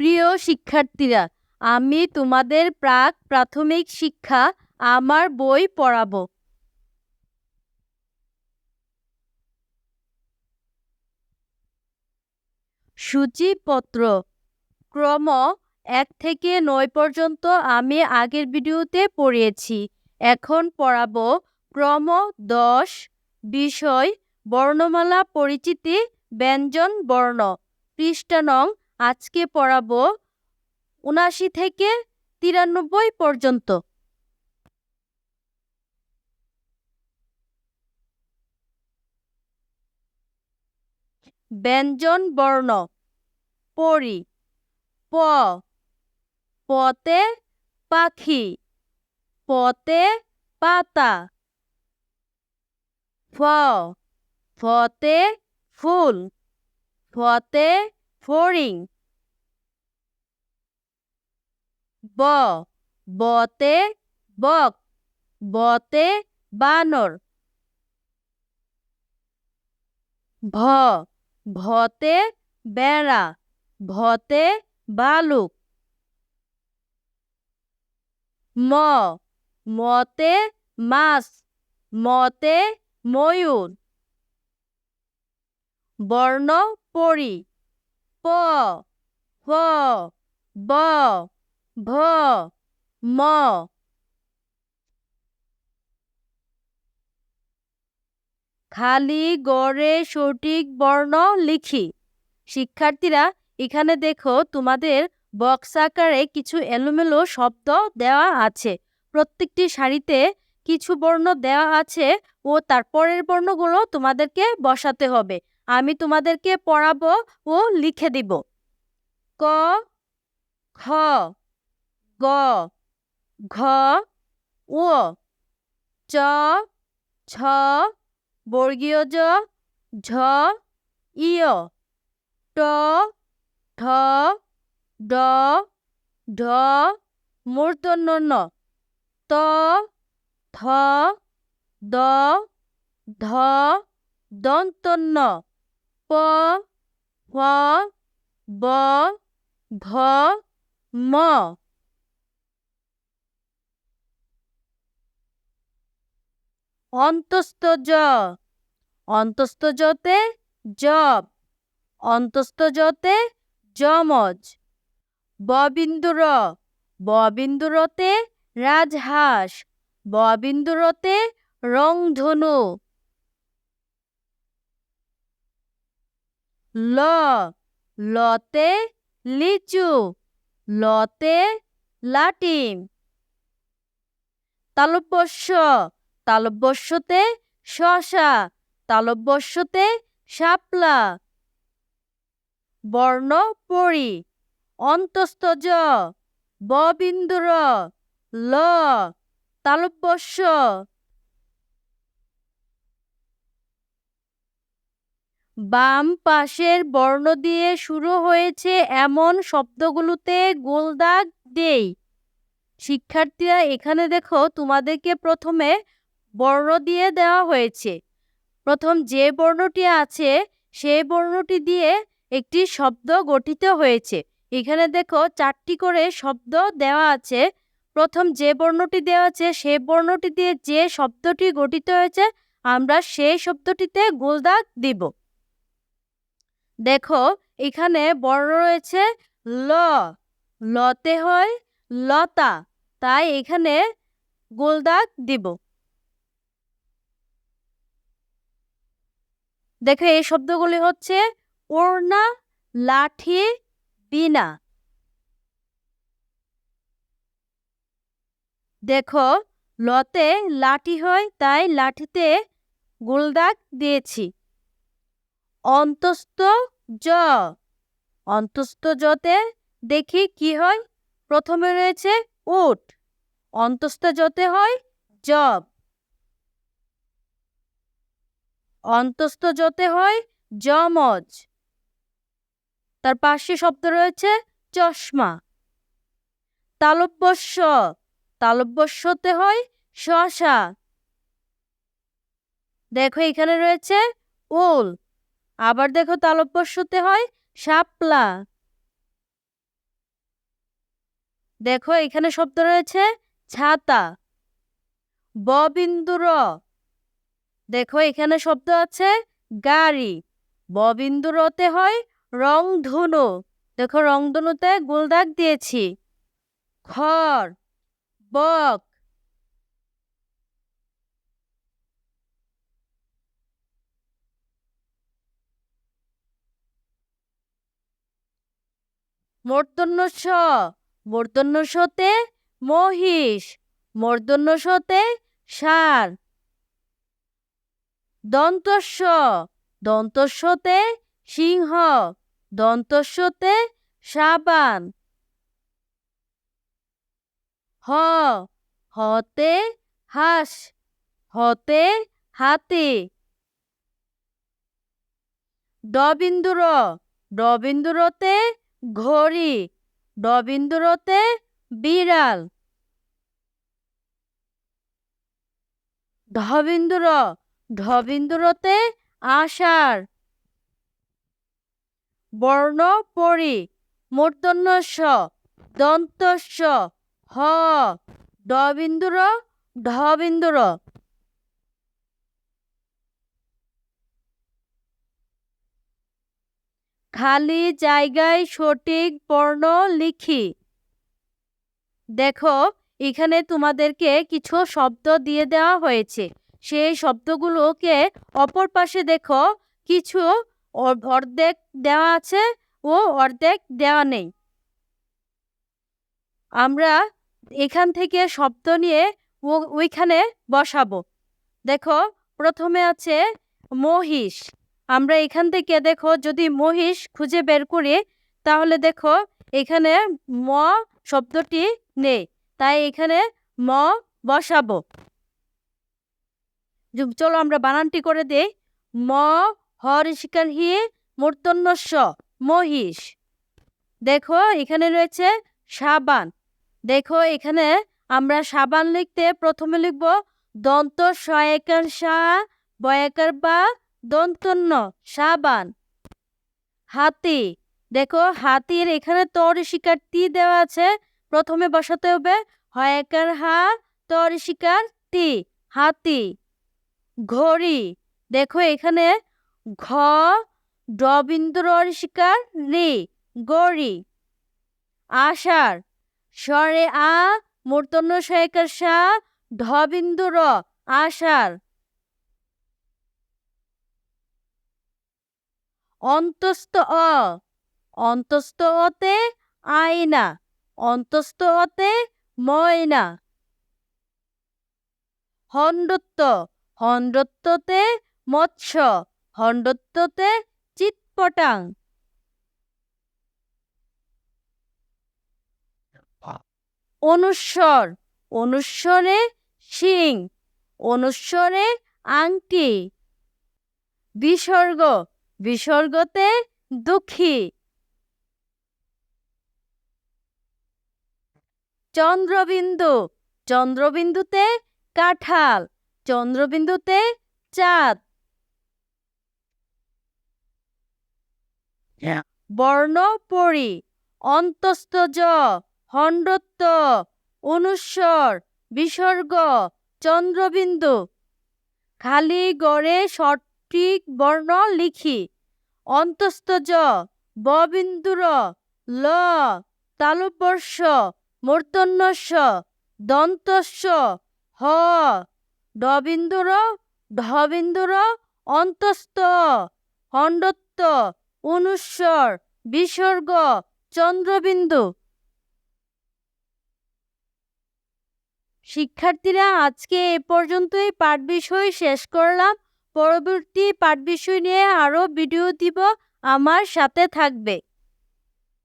প্রিয় শিক্ষার্থীরা, আমি তোমাদের প্রাক প্রাথমিক শিক্ষা আমার বই পড়াবো। সূচিপত্র। ক্রম এক থেকে নয় পর্যন্ত আমি আগের ভিডিওতে পড়িয়েছি। এখন পড়াবো ক্রম দশ, বিষয়, বর্ণমালা, পরিচিতি, ব্যঞ্জন, বর্ণ। পৃষ্ঠা নং আজকে পড়াবো উনাশি থেকে তিরানব্বই পর্যন্ত। ব্যঞ্জন বর্ণ, পরি, প, পতে পাখি, পতে পাতা, ফ, ফতে ফুল, ফতে ফড়িং ব, বতে বক, বতে বানর। ভ, ভতে বেড়া, ভতে বালুক। ম, মতে মাছ, মতে ময়ূর। বর্ণ পরি প ফ ব, ভ, ম। খালি গড়ে সঠিক বর্ণ লিখি। শিক্ষার্থীরা, এখানে দেখো তোমাদের বক্স আকারে কিছু এলোমেলো শব্দ দেওয়া আছে। প্রত্যেকটি শাড়িতে কিছু বর্ণ দেওয়া আছে ও তারপরের বর্ণগুলো তোমাদেরকে বসাতে হবে। আমি তোমাদেরকে পড়াবো ও লিখে দিব। ক, খ, গ, ঘ ও চ ছ বর্গীয় জ, ঝ, ইয়, ট, ঠ, ড, ঢ মূর্ধন্য ন ত, থ, দ, ধ, দন্তন্য। প ফ ব ভ ম। অন্তস্থ জ অন্তস্থ জব। অন্তস্থ জতে যমজ। ববিন্দুর। ববিন্দুরতে রাজহাঁস। ববিন্দুরতে রংধনু। ল, লতে লিচু, লতে লাটিম তালব্যস্য, তালব্যস্যতে শশা, তালব্যস্যতে শাপলা। বর্ণ, পরি অন্তস্তজ ববিন্দুর, ল, তালব্যস্য। বাম পাশের বর্ণ দিয়ে শুরু হয়েছে এমন শব্দগুলোতে গোলদাগ দেই। শিক্ষার্থীরা, এখানে দেখো তোমাদেরকে প্রথমে বর্ণ দিয়ে দেওয়া হয়েছে। প্রথম যে বর্ণটি আছে, সেই বর্ণটি দিয়ে একটি শব্দ গঠিত হয়েছে। এখানে দেখো চারটি করে শব্দ দেওয়া আছে। প্রথম যে বর্ণটি দেওয়া আছে সেই বর্ণটি দিয়ে যে শব্দটি গঠিত হয়েছে, আমরা সেই শব্দটিতে গোলদাগ দিব। দেখো, এখানে বর্ণ রয়েছে ল, লতে হয় লতা, তাই এখানে গোলদাগ দিব। দেখো, এই শব্দগুলি হচ্ছে ওড়না, লাঠি, বিনা। দেখো, লতে লাঠি হয়, তাই লাঠিতে গোলদাগ দিয়েছি। অন্তস্থ জ অন্তস্থ জতে দেখি কি হয়, প্রথমে রয়েছে উট অন্তস্থ জতে হয় জব। অন্তস্থ জতে হয় যমজ। তার পাশে শব্দ রয়েছে চশমা। তালব্যস্য। তালব্যস্যতে হয় শশা। দেখো এখানে রয়েছে উল। আবার দেখো তালব্যস্যতে হয় শাপলা। দেখো এখানে শব্দ রয়েছে ছাতা। ব বিন্দু র। দেখো এখানে শব্দ আছে গাড়ি। ব রতে হয় রংধনু। দেখো রংধনুতে গোলদাগ দিয়েছি। খড়, বক মূর্ধন্য স মূর্ধন্য সতে মহিষ মূর্ধন্য সতে ষাঁড়। দন্তস্ব, দন্তস্বতে সিংহ, দন্তস্বতে সাবান। হ, হতে হাঁস, হতে হাতি। ডবিন্দুর ডবিন্দুরতে ঘড়ি ডবিন্দুরতে বিড়াল। ঢবিন্দুর ঢবিন্দুরতে আষাঢ়। বর্ণ পরি মূর্ধন্য স দন্তস্ব হ। ডবিন্দুর ঢবিন্দুর খালি জায়গায় সঠিক বর্ণ লিখি। দেখো, এখানে তোমাদেরকে কিছু শব্দ দিয়ে দেওয়া হয়েছে। সেই শব্দগুলোকে অপর পাশে দেখো, কিছু অর্ধেক দেওয়া আছে ও অর্ধেক দেওয়া নেই। আমরা এখান থেকে শব্দ নিয়ে ওইখানে বসাবো। দেখো, প্রথমে আছে মহিষ। আমরা এখান থেকে দেখো যদি মহিষ খুঁজে বের করি, তাহলে দেখো এখানে ম শব্দটি নেই। তাই এখানে ম বসাবো। চলো আমরা বানানটি করে দেই। ম, হর শিকার হি স মহিষ। দেখো এখানে রয়েছে সাবান। দেখো এখানে আমরা সাবান লিখতে প্রথমে লিখব, দন্ত সয়াকার সা, বয়াকার বা দন্তন্য, সাবান। হাতি। দেখো, হাতির এখানে তর শিকার তি দেওয়া আছে। প্রথমে বসাতে হবে। হয়কার হা, তর শিকার তি হাতি। ঘড়ি। দেখো, এখানে ঘ ডবিন্দুর শিকার রি, গড়ি। আষাঢ়। স্বরে আ মূর্ধন্য সহায়কার সা ঢবিন্দু র আষাঢ়। অন্তস্থ অ। অন্তস্থ অতে আয়না। অন্তস্থ অতে ময়না। হণ্ডত্ব হণ্ডত্বতে মৎস্য। হণ্ডত্বতে চিৎপটাং। অনুস্বর। অনুস্বরে শিং। অনুস্বরে আংটি। বিসর্গ। বিসর্গতে দুঃখী। চন্দ্রবিন্দু চন্দ্রবিন্দুতে কাঁঠাল চন্দ্রবিন্দুতে চাঁদ। বর্ণ পরি অন্তস্থ হণ্ডত্ব অনুস্বর বিসর্গ চন্দ্রবিন্দু। খালি গড়ে সঠিক বর্ণ লিখি। অন্তস্থ জ ববিন্দুর, ল, তালুবর্ষ মূর্ধন্যস্য দন্তস্য, হ, ডবিন্দুর, ঢবিন্দুর, অন্তস্থ হণ্ডত্ব অনুস্বর, বিসর্গ, চন্দ্রবিন্দু। শিক্ষার্থীরা, আজকে এ পর্যন্তই পাঠ বিষয় শেষ করলাম। পরবর্তী পাঠ বিষয় নিয়ে আরও ভিডিও দিব। আমার সাথে থাকবে।